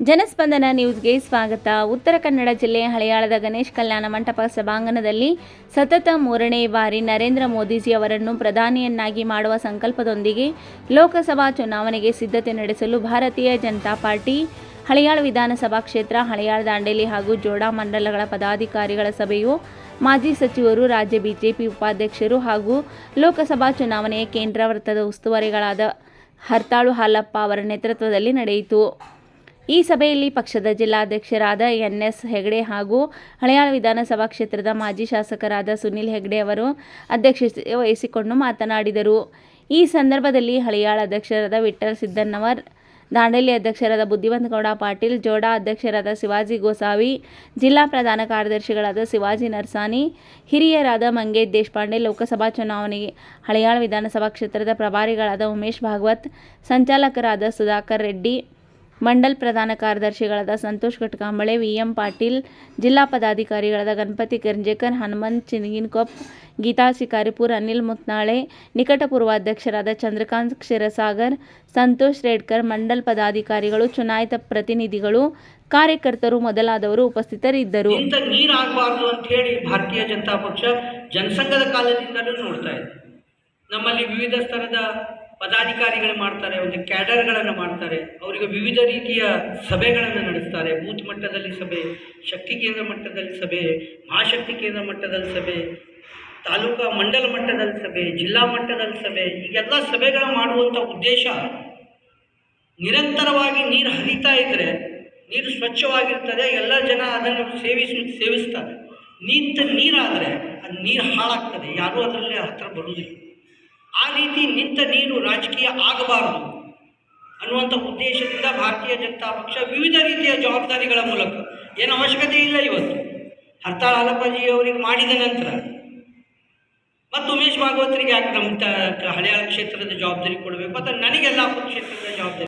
ಜನಸ್ಪಂದನ ನ್ಯೂಸ್ಗೆ ಸ್ವಾಗತ. ಉತ್ತರ ಕನ್ನಡ ಜಿಲ್ಲೆ ಹಳೆಯಾಳದ ಗಣೇಶ್ ಕಲ್ಯಾಣ ಮಂಟಪ ಸಭಾಂಗಣದಲ್ಲಿ ಸತತ ಮೂರನೇ ಬಾರಿ ನರೇಂದ್ರ ಮೋದಿಜಿ ಅವರನ್ನು ಪ್ರಧಾನಿಯನ್ನಾಗಿ ಮಾಡುವ ಸಂಕಲ್ಪದೊಂದಿಗೆ ಲೋಕಸಭಾ ಚುನಾವಣೆಗೆ ಸಿದ್ಧತೆ ನಡೆಸಲು ಭಾರತೀಯ ಜನತಾ ಪಾರ್ಟಿ, ಹಳೆಯಾಳ ವಿಧಾನಸಭಾ ಕ್ಷೇತ್ರ, ಹಳೆಯಾಳ ದಾಂಡೇಲಿ ಹಾಗೂ ಜೋಡಾ ಮಂಡಲಗಳ ಪದಾಧಿಕಾರಿಗಳ ಸಭೆಯು ಮಾಜಿ ಸಚಿವರು, ರಾಜ್ಯ ಬಿಜೆಪಿ ಉಪಾಧ್ಯಕ್ಷರು ಹಾಗೂ ಲೋಕಸಭಾ ಚುನಾವಣೆಯ ಕೇಂದ್ರ ವೃತ್ತದ ಉಸ್ತುವಾರಿಗಳಾದ ಹರ್ತಾಳು ಹಾಲಪ್ಪ ಅವರ ನೇತೃತ್ವದಲ್ಲಿ ನಡೆಯಿತು. ಈ ಸಭೆಯಲ್ಲಿ ಪಕ್ಷದ ಜಿಲ್ಲಾಧ್ಯಕ್ಷರಾದ ಎನ್ ಎಸ್ ಹೆಗಡೆ ಹಾಗೂ ಹಳೆಯಾಳ ವಿಧಾನಸಭಾ ಕ್ಷೇತ್ರದ ಮಾಜಿ ಶಾಸಕರಾದ ಸುನಿಲ್ ಹೆಗಡೆ ಅವರು ಅಧ್ಯಕ್ಷತೆ ವಹಿಸಿಕೊಂಡು ಮಾತನಾಡಿದರು. ಈ ಸಂದರ್ಭದಲ್ಲಿ ಹಳೆಯಾಳ ಅಧ್ಯಕ್ಷರಾದ ವಿಠಲ್ ಸಿದ್ದನ್ನವರ್ ದಾಂಡೇಲಿ ಅಧ್ಯಕ್ಷರಾದ ಬುದ್ಧಿವಂತ ಗೌಡ ಪಾಟೀಲ್, ಜೋಡಾ ಅಧ್ಯಕ್ಷರಾದ ಶಿವಾಜಿ ಗೋಸಾವಿ, ಜಿಲ್ಲಾ ಪ್ರಧಾನ ಕಾರ್ಯದರ್ಶಿಗಳಾದ ಶಿವಾಜಿ ನರ್ಸಾನಿ, ಹಿರಿಯರಾದ ಮಂಗೇಶ್ ದೇಶಪಾಂಡೆ, ಲೋಕಸಭಾ ಚುನಾವಣೆಗೆ ಹಳೆಯಾಳ ವಿಧಾನಸಭಾ ಕ್ಷೇತ್ರದ ಪ್ರಭಾರಿಗಳಾದ ಉಮೇಶ್ ಭಾಗವತ್, ಸಂಚಾಲಕರಾದ ಸುಧಾಕರ್ ರೆಡ್ಡಿ ಮಂಡಲ್ ಪ್ರಧಾನ ಕಾರ್ಯದರ್ಶಿಗಳಾದ ಸಂತೋಷ್ ಘಟಕಾಂಬಳೆ ವಿ ಎಂ ಪಾಟೀಲ್, ಜಿಲ್ಲಾ ಪದಾಧಿಕಾರಿಗಳಾದ ಗಣಪತಿ ಗಂಜೇಕರ್ ಹನುಮಂತ್ ಚಿನಗಿನಕೊಪ್ ಗೀತಾ ಶಿಕಾರಿಪುರ್, ಅನಿಲ್ ಮುತ್ನಾಳೆ ನಿಕಟ ಪೂರ್ವಾಧ್ಯಕ್ಷರಾದ ಚಂದ್ರಕಾಂತ್ ಕ್ಷೀರಸಾಗರ್, ಸಂತೋಷ್ ರೇಡ್ಕರ್, ಮಂಡಲ್ ಪದಾಧಿಕಾರಿಗಳು, ಚುನಾಯಿತ ಪ್ರತಿನಿಧಿಗಳು, ಕಾರ್ಯಕರ್ತರು ಮೊದಲಾದವರು ಉಪಸ್ಥಿತರಿದ್ದರು. ನೀರಾಗಬಾರ್ದು ಅಂತ ಹೇಳಿ ಭಾರತೀಯ ಜನತಾ ಪಕ್ಷ ಜನಸಂಘದ ಕಾಲದಿಂದಲೂ ನೋಡ್ತಾ ಇದೆ. ನಮ್ಮಲ್ಲಿ ವಿವಿಧ ಸ್ತರದ ಪದಾಧಿಕಾರಿಗಳು ಮಾಡ್ತಾರೆ, ಒಂದು ಕ್ಯಾಡರ್ಗಳನ್ನು ಮಾಡ್ತಾರೆ, ಅವರಿಗೆ ವಿವಿಧ ರೀತಿಯ ಸಭೆಗಳನ್ನು ನಡೆಸ್ತಾರೆ. ಬೂತ್ ಮಟ್ಟದಲ್ಲಿ ಸಭೆ, ಶಕ್ತಿ ಕೇಂದ್ರ ಮಟ್ಟದಲ್ಲಿ ಸಭೆ, ಮಹಾಶಕ್ತಿ ಕೇಂದ್ರ ಮಟ್ಟದಲ್ಲಿ ಸಭೆ, ತಾಲೂಕಾ ಮಂಡಲ ಮಟ್ಟದಲ್ಲಿ ಸಭೆ, ಜಿಲ್ಲಾ ಮಟ್ಟದಲ್ಲಿ ಸಭೆ, ಈಗೆಲ್ಲ ಸಭೆಗಳ ಮಾಡುವಂಥ ಉದ್ದೇಶ ನಿರಂತರವಾಗಿ ನೀರು ಹರಿತಾ ಇದ್ದರೆ ನೀರು ಸ್ವಚ್ಛವಾಗಿರ್ತದೆ, ಎಲ್ಲ ಜನ ಅದನ್ನು ಸೇವಿಸಿ, ಸೇವಿಸ್ತಾರೆ. ನಿಂತ ನೀರಾದರೆ ಅದು ನೀರು ಹಾಳಾಗ್ತದೆ, ಯಾರೂ ಅದರಲ್ಲಿ ಹತ್ರ ಬರುವುದಿಲ್ಲ ಆ ರೀತಿ ನಿಂತ ನೀರು ರಾಜಕೀಯ ಆಗಬಾರದು ಅನ್ನುವಂಥ ಉದ್ದೇಶದಿಂದ ಭಾರತೀಯ ಜನತಾ ಪಕ್ಷ ವಿವಿಧ ರೀತಿಯ ಜವಾಬ್ದಾರಿಗಳ ಮೂಲಕ ಏನು ಅವಶ್ಯಕತೆ ಇಲ್ಲ ಇವತ್ತು. ಹರ್ತಾಳ ಹಾಲಪ್ಪಾಜಿ ಅವರಿಗೆ ಮಾಡಿದ ನಂತರ ಮತ್ತು ಉಮೇಶ್ ಭಾಗವತರಿಗೆ ಯಾಕೆ ನಮ್ಮ ಹಳೆಯ ಕ್ಷೇತ್ರದ ಜವಾಬ್ದಾರಿ ಕೊಡಬೇಕು ಅಥವಾ ನನಗೆಲ್ಲ ಕ್ಷೇತ್ರದ ಜವಾಬ್ದಾರಿ